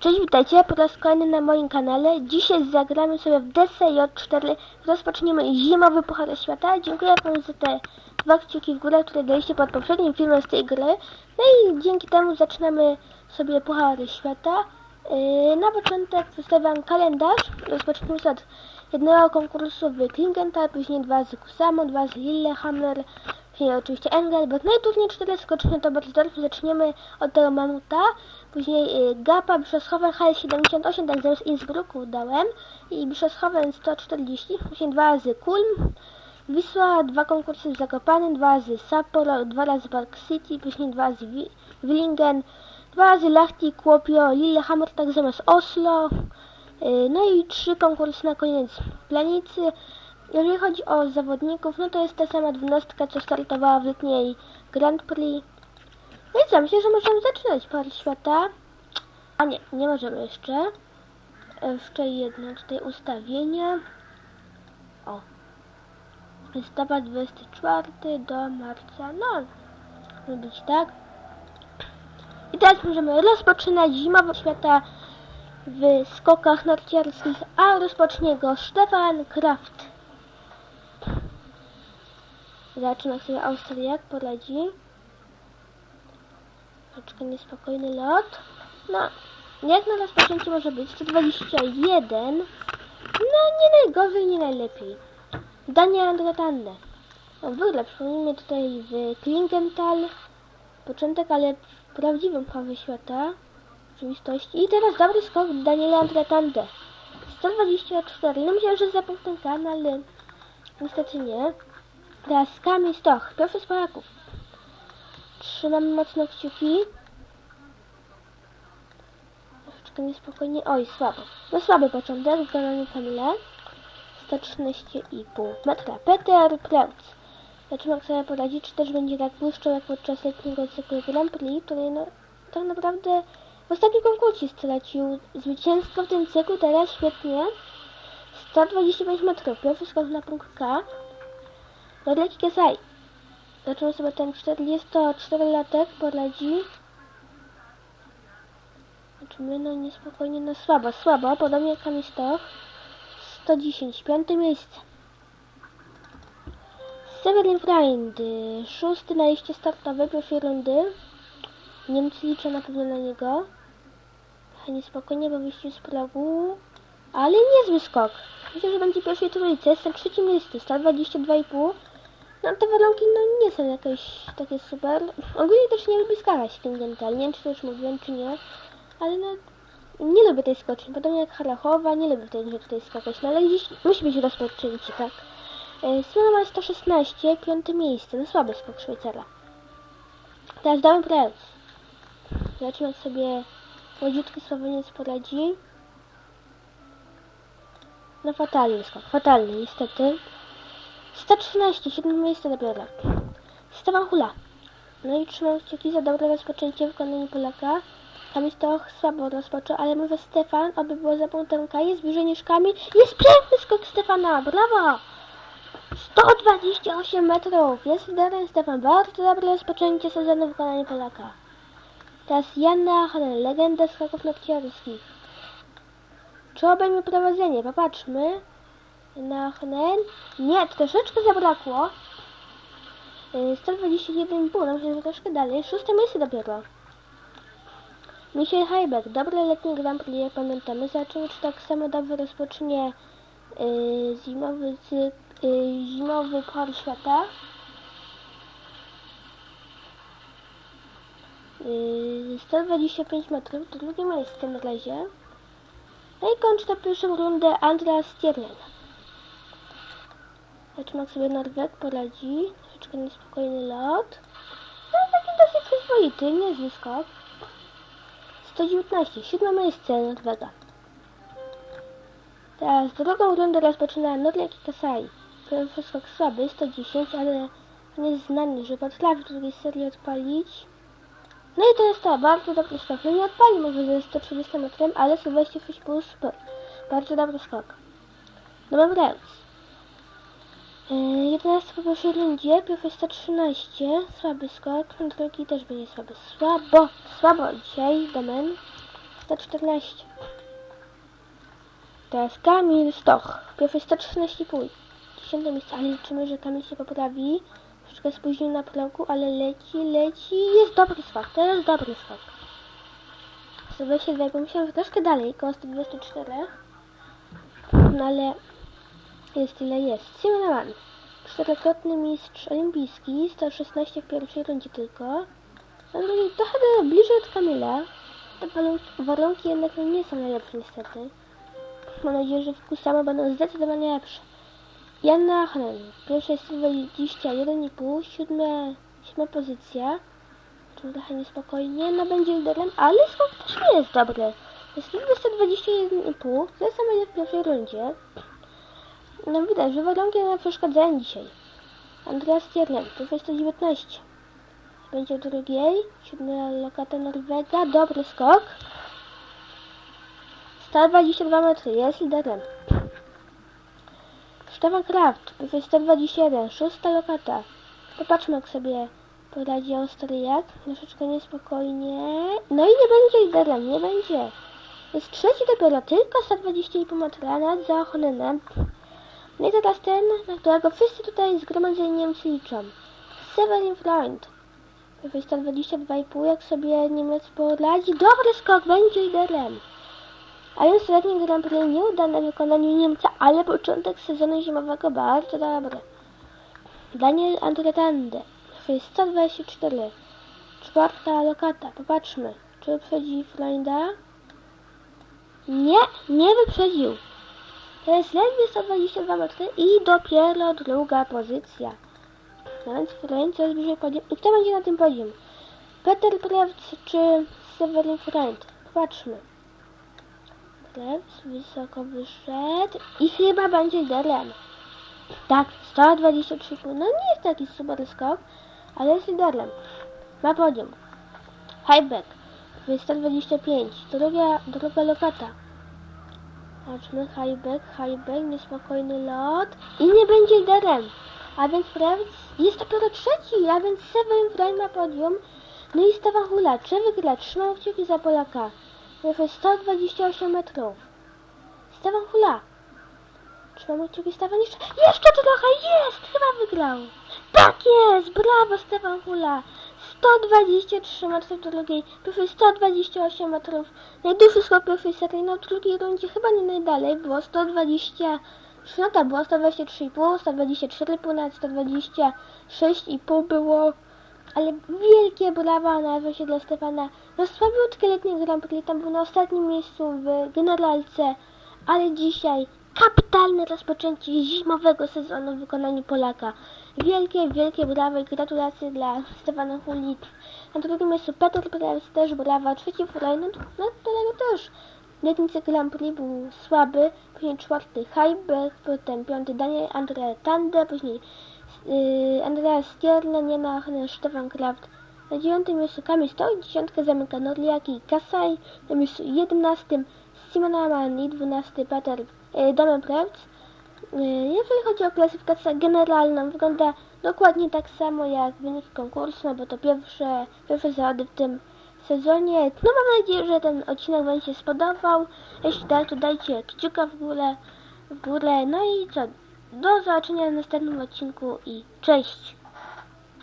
Cześć, witajcie po raz kolejny na moim kanale. Dzisiaj zagramy sobie w DCJ4. Rozpoczniemy zimowy Puchar Świata. Dziękuję wam za te dwa kciuki w górę, które daliście pod poprzednim filmem z tej gry. No i dzięki temu zaczynamy sobie Puchar Świata. Yy, na początek przedstawiam kalendarz. Rozpoczniemy od jednego konkursu w Klingenthal, później dwa z Kusamo, dwa z Lillehammer, później oczywiście Engelberg. No i cztery skocznie to Berzdorf. Zaczniemy od tego mamuta. Później y, Gapa, Bischofshofen, HL78, tak zamiast Innsbrucku dałem. I Bischofshofen 140, później dwa razy Kulm. Wisła, dwa konkursy z Zakopanem, dwa razy Sapporo, dwa razy Park City, później dwa Wi- Willingen, dwa razy Lahti, Kuopio, Lillehammer, tak zamiast Oslo. Y, No i trzy konkursy na koniec Planicy. Jeżeli chodzi o zawodników, no to jest ta sama dwunastka, co startowała w letniej Grand Prix. No i co, myślę, że możemy zaczynać par świata. A nie, nie możemy jeszcze. E, Jeszcze jedno tutaj ustawienie. O. Listopad 24 do marca. No, może być tak. Teraz możemy rozpoczynać zimowe świata w skokach narciarskich, a rozpocznie go Stefan Kraft. Zaczyna sobie Austriak, poradzi. Troszeczkę niespokojny lot. No, jak na rozpoczęcie może być? 121. No, nie najgorzej, nie najlepiej. Daniel Andretande. No, w ogóle przypomnijmy tutaj w Klingenthal początek, ale w prawdziwym prawie świata rzeczywistości. I teraz dobry skok Daniela Andretande. 124. No myślałem, że za punktem kan, ale niestety nie. Teraz Kamil Stoch, pierwszy z Polaków. Trzymamy mocno kciuki. Troszeczkę niespokojnie. Oj, słabo. No słaby początek, wykonanie Kamila. 113,5 metra. Peter Preutz. Zobaczymy, jak sobie poradzi, czy też będzie tak błyszczał jak podczas letniego cyklu Grand Prix, który no, tak naprawdę w ostatnim konkursie stracił zwycięstwo w tym cyklu, teraz świetnie. 125 metrów. Pierwszy skok na punkt K. Norleki Kesai. Zaczął sobie ten 44-latek poradzi. Zobaczymy, no niespokojnie, no słabo, słabo, podobnie jak Kamistoch. 110, piąte miejsce. Severin Freund, szósty na liście startowej pierwszej rundy. Niemcy liczą na pewno na niego. Trochę niespokojnie, bo wyjściu z progu. Ale niezły skok. Myślę, że będzie pierwszej trójce. Jest na trzecim miejscu, 122,5. No te warunki no nie są jakieś takie super. Ogólnie też nie lubię skakać Klingenthal. Nie wiem czy to już mówiłem czy nie. Ale no nie lubię tej skoczni. Podobnie jak Harachowa, nie lubię tej grze tutaj skakać. No ale gdzieś musi być rozpoczęcie, tak? E, ma 116, piąte miejsce. No słaby skok Szwajcara. Teraz damy Preus. Zobaczymy jak sobie młodziutki Słoweniec poradzi. No fatalny skok, fatalny niestety. 113, siódme miejsce dopiero. Stefan Hula. No i trzymam kciuki za dobre rozpoczęcie w wykonaniu Polaka. Kamil to słabo rozpoczął, ale może Stefan, aby było za punktem K, jest bliżej niż Kamil. Jest piękny skok Stefana, brawo! 128 metrów, jest liderem Stefan, bardzo dobre rozpoczęcie sezonu w wykonaniu Polaka. Teraz Janna Achnen, legenda skoków narciarskich. Czy obejmie prowadzenie? Popatrzmy. Na Chen. Nie, troszeczkę zabrakło. Y, 121,5, no myślę, troszkę dalej. Szóste miejsce dopiero. Michel Heiberg, dobre letnie Grand Prix, jak pamiętamy. Zobaczymy, czy tak samo dobrze rozpocznie y, zimowy, cyk, y, zimowy Puchar Świata. Y, 125 metrów, to drugie miejsce na razie. No i kończy tę pierwszą rundę Andreas Stierlen. Zobaczymy jak sobie Norweg poradzi. Troszeczkę niespokojny lot. No taki dosyć przyzwoity, niezły skok. 119, siódme miejsce Norwega. Teraz drugą rundę rozpoczyna Norlek i Kasai. Skok słaby, 110, ale on jest znany, że potrafi drugiej serii odpalić. No i to jest to, bardzo dobry skok. No nie odpali może ze 130 metrem, ale 126 plus super. Bardzo dobry skok. Dobra, Reus. Yy, 11 po pierwszej rundzie, pierwszy 113, słaby skok, drugi też będzie słaby. Słabo, słabo dzisiaj, Domen. 114. Teraz Kamil Stoch. Pierwszy 113,5. Dziesiąte miejsce, ale liczymy, że Kamil się poprawi. Troszeczkę spóźnił na progu, ale leci, leci. Jest dobry skok, jest dobry skok. 122, bo myślałam, że troszkę dalej, koło 124. No ale jest ile jest. Simon Czterokrotny mistrz olimpijski, 116 w pierwszej rundzie tylko. Na drugiej trochę było bliżej od Kamila. Te warunki jednak nie są najlepsze niestety. Mam nadzieję, że w Kusama będą zdecydowanie lepsze. Janna Achnen, pierwsza jest 21,5, siódma, pozycja. Trochę niespokojnie, no będzie liderem, ale skok też nie jest dobry. Jest 121,5, tyle samo jak w pierwszej rundzie. No widać, że warunki nam przeszkadzają dzisiaj. Andreas Stierlen, pierwsza 119. Będzie w drugiej, siódma lokata Norwega, dobry skok. 122 metry, jest liderem. Stefan Kraft, pierwszy 121, szósta lokata. Popatrzmy jak sobie poradzi Austriak. Troszeczkę niespokojnie. No i nie będzie liderem, nie będzie. Jest trzeci dopiero, tylko 120,5 metra nad za Honenem. No i teraz ten, na którego wszyscy tutaj zgromadzeni Niemcy liczą. Severin Freund. Pierwszy 122,5, jak sobie Niemiec poradzi. Dobry skok, będzie liderem. A więc letni Grand Prix nieudane w wykonaniu Niemca, ale początek sezonu zimowego bardzo dobry. Daniel Andretande, 124. Czwarta lokata, popatrzmy. Czy wyprzedzi Freunda? Nie, nie wyprzedził. To jest ledwie 122 metry i dopiero druga pozycja. No więc Freund coraz bliżej podium. I kto będzie na tym podium? Peter Prewc czy Severin Freund? Popatrzmy. Krebs wysoko wyszedł i chyba będzie liderem. Tak, 123 No nie jest taki super skok, ale jest liderem. Ma podium. Highback, 125. Druga, druga lokata. Patrzmy, highback, highback, niespokojny lot i nie będzie liderem. A więc jest dopiero trzeci, a więc Seven Frame ma podium. No i Stefan Hula, czy wygra? Trzymam kciuki za Polaka. Pierwszy 128 metrów. Stefan Hula. Trzymamy kciuki Stefan jeszcze. Jeszcze trochę jest! Chyba wygrał. Tak jest! Brawo Stefan Hula. 123 metry drugiej. Pierwszy 128 metrów. Najdłuższy skok serii. No w drugiej rundzie chyba nie najdalej. Było 120. No to było 123,5, 124,5, nawet 126,5 było. Ale wielkie brawa na wysie dla Stefana. No słabiutkie letnie Grand Prix, tam był na ostatnim miejscu w generalce, ale dzisiaj kapitalne rozpoczęcie zimowego sezonu w wykonaniu Polaka. Wielkie, wielkie brawa i gratulacje dla Stefana Huli. Na drugim miejscu Peter Press też brawa, trzeci Furaj, no, no to też. Letnicy Grand Prix był słaby, później czwarty Heiberg, potem piąty Daniel Andre Tande, później yy, Andreas Stierle, nie ma Stefan Kraft. Na dziewiątym miejscu Kamil Stoi, dziesiątkę zamyka i Kasaj, na miejscu jedenastym Simon Aman i dwunasty Peter yy, Domen Prevc. Yy, jeżeli chodzi o klasyfikację generalną, wygląda dokładnie tak samo jak wynik konkursu, no bo to pierwsze, pierwsze zawody w tym sezonie. No mam nadzieję, że ten odcinek Wam się spodobał. Jeśli tak, to dajcie kciuka w górę, w górę. No i co? Do zobaczenia w następnym odcinku i cześć!